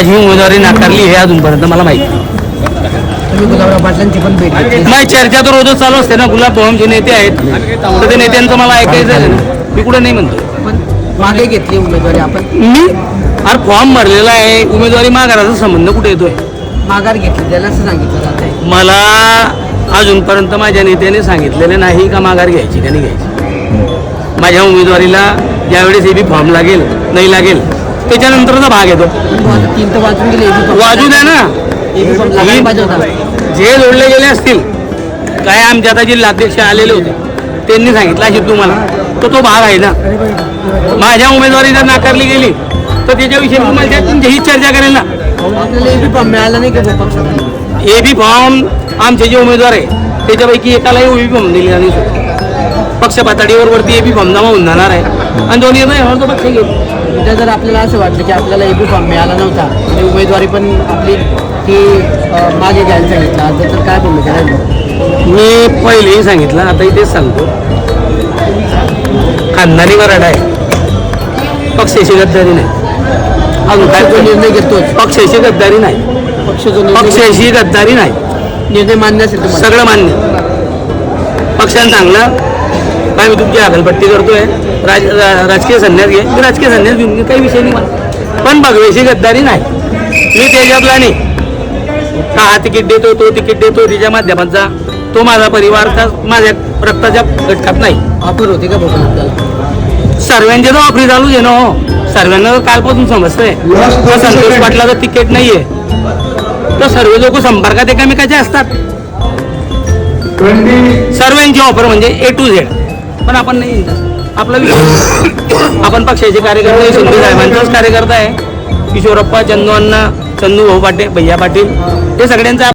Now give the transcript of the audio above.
माझी उमेदवारी नाकारली हे अजूनपर्यंत मला माहिती नाही. गुलाबराव पाटलांची पण भेट घेतली. माझी चर्चा तर रोजच चालू असते ना. गुलाब जे नेते आहेत तर ते नेत्यांचं मला ऐकायचं आहे. ना मी कुठे नाही म्हणतो. पण मागे घेतली उमेदवारी आपण. मी? अरे फॉर्म भरलेला आहे. उमेदवारी माघाराचा संबंध कुठे येतोय? माघार घेतली त्याला असं सांगितलं जात आहे मला अजूनपर्यंत माझ्या नेत्याने सांगितलेले नाही का माघार घ्यायची का नाही घ्यायची. माझ्या उमेदवारीला ज्यावेळेस हे बी फॉर्म लागेल नाही लागेल त्याच्यानंतरचा भाग येतो तीन तर गेले फॉर्म. वाजू द्या ना. जे. जोडले गेले असतील काय आमचे आता जिल्हाध्यक्ष आलेले होते त्यांनी सांगितलं अशी तुम्हाला तर तो भाग आहे ना. माझ्या उमेदवारी जर नाकारली गेली तर त्याच्याविषयी तुम्हाला त्या- तुमची हीच चर्चा करेल ना. आपल्याला एबी फॉर्म मिळाला नाही का ए बी फॉर्म आमचे जे उमेदवार आहे त्याच्यापैकी एकालाही ओ बी फॉर्म नाही. सुद्धा. पक्ष पातळीवर वरती ए बी फॉर्म जमा होऊन जाणार आहे. आणि दोन्ही पक्ष घेईल. उद्या जर आपल्याला असं वाटलं की आपल्याला एबी फॉर्म मिळाला नव्हता आणि उमेदवारी पण आपली ती मागे घ्यायला सांगितलं आता तर काय भूमिका राहिली मी पहिलेही सांगितलं आता इथेच सांगतो. खानदानी मराठा आहे. पक्षाची गद्दारी नाही. अजून काय निर्णय घेतोच पक्षाची गद्दारी नाही. पक्ष पक्षाची गद्दारी नाही. निर्णय मान्य असेल सगळं मान्य. पक्षानं चांगलं काय मी तुमची हकलपट्टी करतोय राज राजकीय संन्यास घे। मी राजकीय संन्यास घेऊन घे, काही विषय नाही मला. पण भगवेशी गद्दारी नाही. मी त्याच्यातला नाही. का हा तिकीट देतो तो तिकीट देतो त्याच्या माध्यमाचा तो माझा परिवारचा माझ्या रक्ताच्या घटकात नाही. ऑफर होते का बघून सर्वांचे तर ऑफरी चालू आहे ना हो. सर्वांना तर कालपासून समजतंय. तर संतोष पाटलाचं तिकीट नाहीये. तर सर्व लोक संपर्कात एकामेकाचे असतात. सर्वांची ऑफर म्हणजे ए टू झेड पण आपण नाही. आपला विषय आपण पक्षाचे कार्यकर्ते आहे, शिंदे साहेबांचाच कार्यकर्ता आहे. किशोरप्पा चंदू अण्णा चंदू भाऊ पाटील भैया पाटील हे सगळ्यांचा